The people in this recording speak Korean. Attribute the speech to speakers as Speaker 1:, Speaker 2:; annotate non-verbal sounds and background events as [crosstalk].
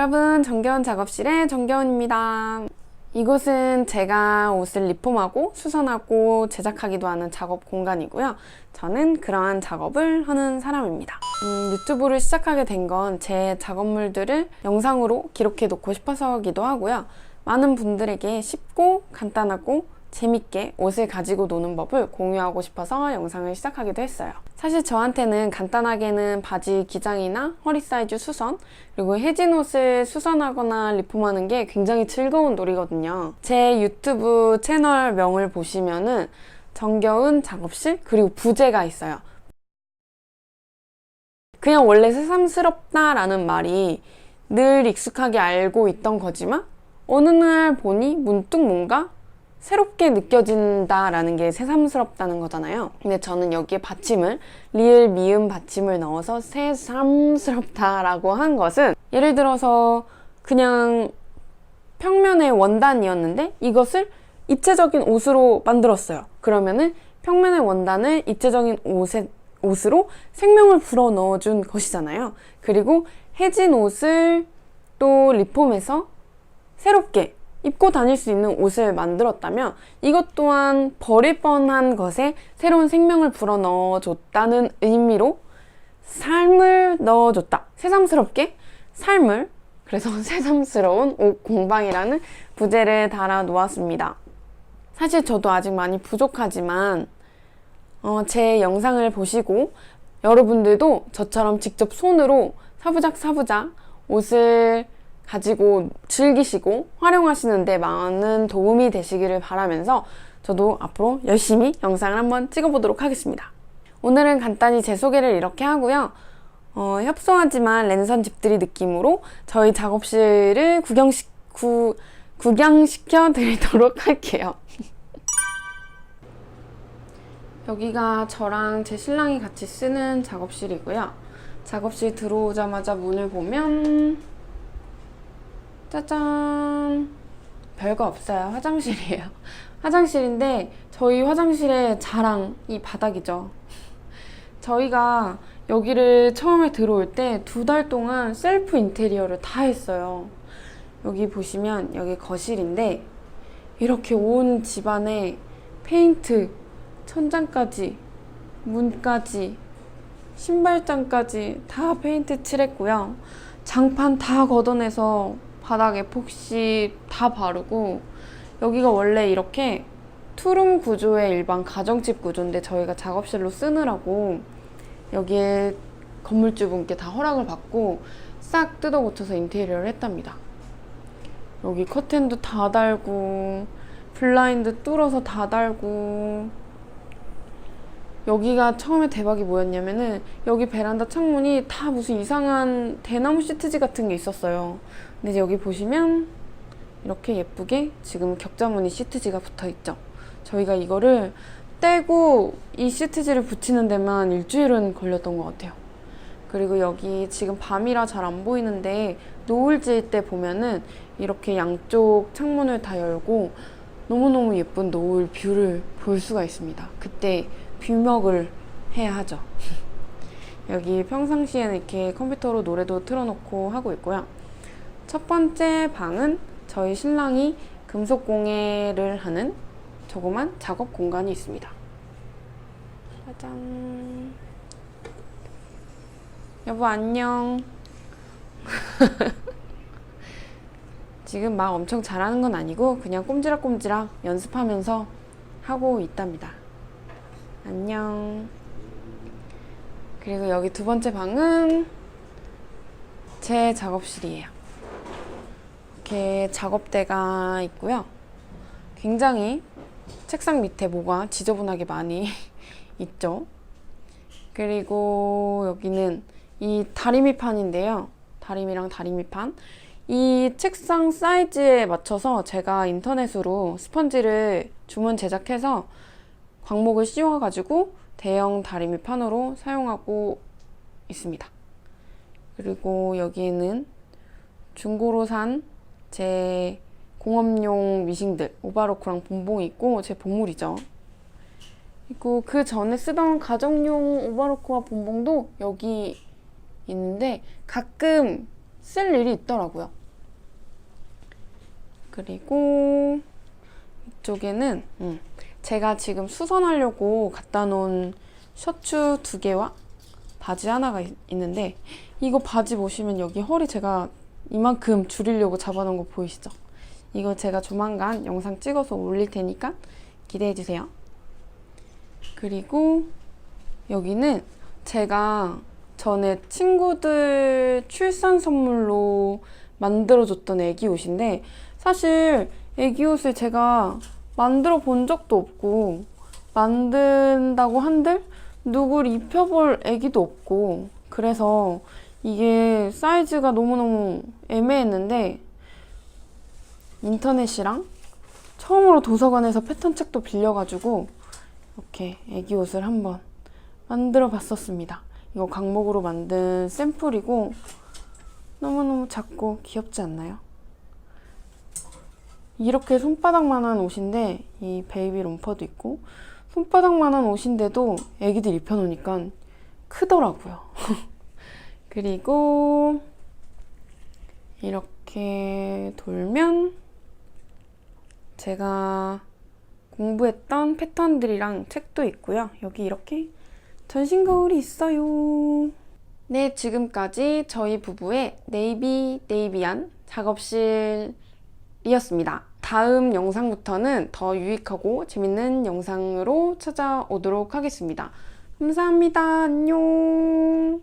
Speaker 1: 여러분, 정겨운 작업실의 정겨운입니다. 이곳은 제가 옷을 리폼하고 수선하고 제작하기도 하는 작업 공간이고요. 저는 그러한 작업을 하는 사람입니다. 음, 유튜브를 시작하게 된 건 제 작업물들을 영상으로 기록해 놓고 싶어서기도 하고요. 많은 분들에게 쉽고 간단하고 재밌게 옷을 가지고 노는 법을 공유하고 싶어서 영상을 시작하기도 했어요. 사실 저한테는 간단하게는 바지 기장이나 허리 사이즈 수선, 그리고 해진 옷을 수선하거나 리폼하는 게 굉장히 즐거운 놀이거든요. 제 유튜브 채널 명을 보시면은 정겨운 작업실, 그리고 부제가 있어요. 그냥 원래 새삼스럽다라는 말이 늘 익숙하게 알고 있던 거지만 어느 날 보니 문득 뭔가 새롭게 느껴진다라는 게 새삼스럽다는 거잖아요. 근데 저는 여기에 받침을 리을 미음 받침을 넣어서 새삼스럽다라고 한 것은 예를 들어서 그냥 평면의 원단이었는데 이것을 입체적인 옷으로 만들었어요. 그러면은 평면의 원단을 입체적인 옷에 옷으로 생명을 불어 넣어준 것이잖아요. 그리고 해진 옷을 또 리폼해서 새롭게 입고 다닐 수 있는 옷을 만들었다면 이것 또한 버릴 뻔한 것에 새로운 생명을 불어 넣어 줬다는 의미로 삶을 넣어줬다. 새삼스럽게 삶을 그래서 [laughs] 새삼스러운 옷 공방이라는 부제를 달아 놓았습니다. 사실 저도 아직 많이 부족하지만 어, 제 영상을 보시고 여러분들도 저처럼 직접 손으로 사부작 사부작 옷을 가지고 즐기시고 활용하시는데 많은 도움이 되시기를 바라면서 저도 앞으로 열심히 영상을 한번 찍어보도록 하겠습니다. 오늘은 간단히 제 소개를 이렇게 하고요. 어, 협소하지만 랜선 집들이 느낌으로 저희 작업실을 구경시, 구, 구경시켜 드리도록 할게요. [laughs] 여기가 저랑 제 신랑이 같이 쓰는 작업실이고요. 작업실 들어오자마자 문을 보면 짜잔 별거 없어요. 화장실이에요. [laughs] 화장실인데 저희 화장실의 자랑 이 바닥이죠. 저희가 여기를 처음에 들어올 때 두 달 동안 셀프 인테리어를 다 했어요. 여기 보시면 여기 거실인데 이렇게 온 집안에 페인트, 천장까지, 문까지, 신발장까지 다 페인트 칠했고요. 장판 다 걷어내서 바닥 에폭시 다 바르고 여기가 원래 이렇게 투룸 구조의 일반 가정집 구조인데 저희가 작업실로 쓰느라고 여기에 건물주분께 다 허락을 받고 싹 뜯어 고쳐서 인테리어를 했답니다. 여기 커튼도 다 달고 블라인드 뚫어서 다 달고 여기가 처음에 대박이 뭐였냐면은 여기 베란다 창문이 다 무슨 이상한 대나무 시트지 같은 게 있었어요. 근데 여기 보시면 이렇게 예쁘게 지금 격자무늬 시트지가 붙어 있죠. 저희가 이거를 떼고 이 시트지를 붙이는 데만 일주일은 걸렸던 것 같아요. 그리고 여기 지금 밤이라 잘 안 보이는데 노을 질 때 보면은 이렇게 양쪽 창문을 다 열고 너무너무 예쁜 노을 뷰를 볼 수가 있습니다. 그때 뷰먹을 해야 하죠. [laughs] 여기 평상시에는 이렇게 컴퓨터로 노래도 틀어놓고 하고 있고요. 첫 번째 방은 저희 신랑이 금속 공예를 하는 조그만 작업 공간이 있습니다. 짜잔. 여보 안녕. [laughs] 지금 막 엄청 잘하는 건 아니고 그냥 꼼지락꼼지락 연습하면서 하고 있답니다. 안녕. 그리고 여기 두 번째 방은 제 작업실이에요. 이렇게 작업대가 있고요. 굉장히 책상 밑에 뭐가 지저분하게 많이 [laughs] 있죠. 그리고 여기는 이 다리미판인데요. 다리미랑 다리미판. 이 책상 사이즈에 맞춰서 제가 인터넷으로 스펀지를 주문 제작해서 광목을 씌워가지고 대형 다리미 판으로 사용하고 있습니다. 그리고 여기에는 중고로 산 제 공업용 미싱들 오바로크랑 본봉이 있고 제 보물이죠. 그리고 그 전에 쓰던 가정용 오바로크와 본봉도 여기 있는데 가끔 쓸 일이 있더라고요. 그리고 이쪽에는 음, 제가 지금 수선하려고 갖다 놓은 셔츠 두 개와 바지 하나가 있- 있는데 이거 바지 보시면 여기 허리 제가 이만큼 줄이려고 잡아놓은 거 보이시죠? 이거 제가 조만간 영상 찍어서 올릴 테니까 기대해 주세요. 그리고 여기는 제가 전에 친구들 출산 선물로 만들어줬던 애기 옷인데 사실 애기 옷을 제가 만들어 본 적도 없고 만든다고 한들 누굴 입혀볼 애기도 없고 그래서 이게 사이즈가 너무너무 애매했는데 인터넷이랑 처음으로 도서관에서 패턴 책도 빌려가지고 이렇게 애기 옷을 한번 만들어 봤었습니다. 이거 강목으로 만든 샘플이고 너무너무 작고 귀엽지 않나요? 이렇게 손바닥만한 옷인데 이 베이비 롬퍼도 있고 손바닥만한 옷인데도 애기들 입혀놓으니까 크더라고요. [laughs] 그리고 이렇게 돌면 제가 공부했던 패턴들이랑 책도 있고요. 여기 이렇게 전신 거울이 있어요. 네, 지금까지 저희 부부의 네이비 네이비한 작업실이었습니다. 다음 영상부터는 더 유익하고 재밌는 영상으로 찾아오도록 하겠습니다. 감사합니다. 안녕.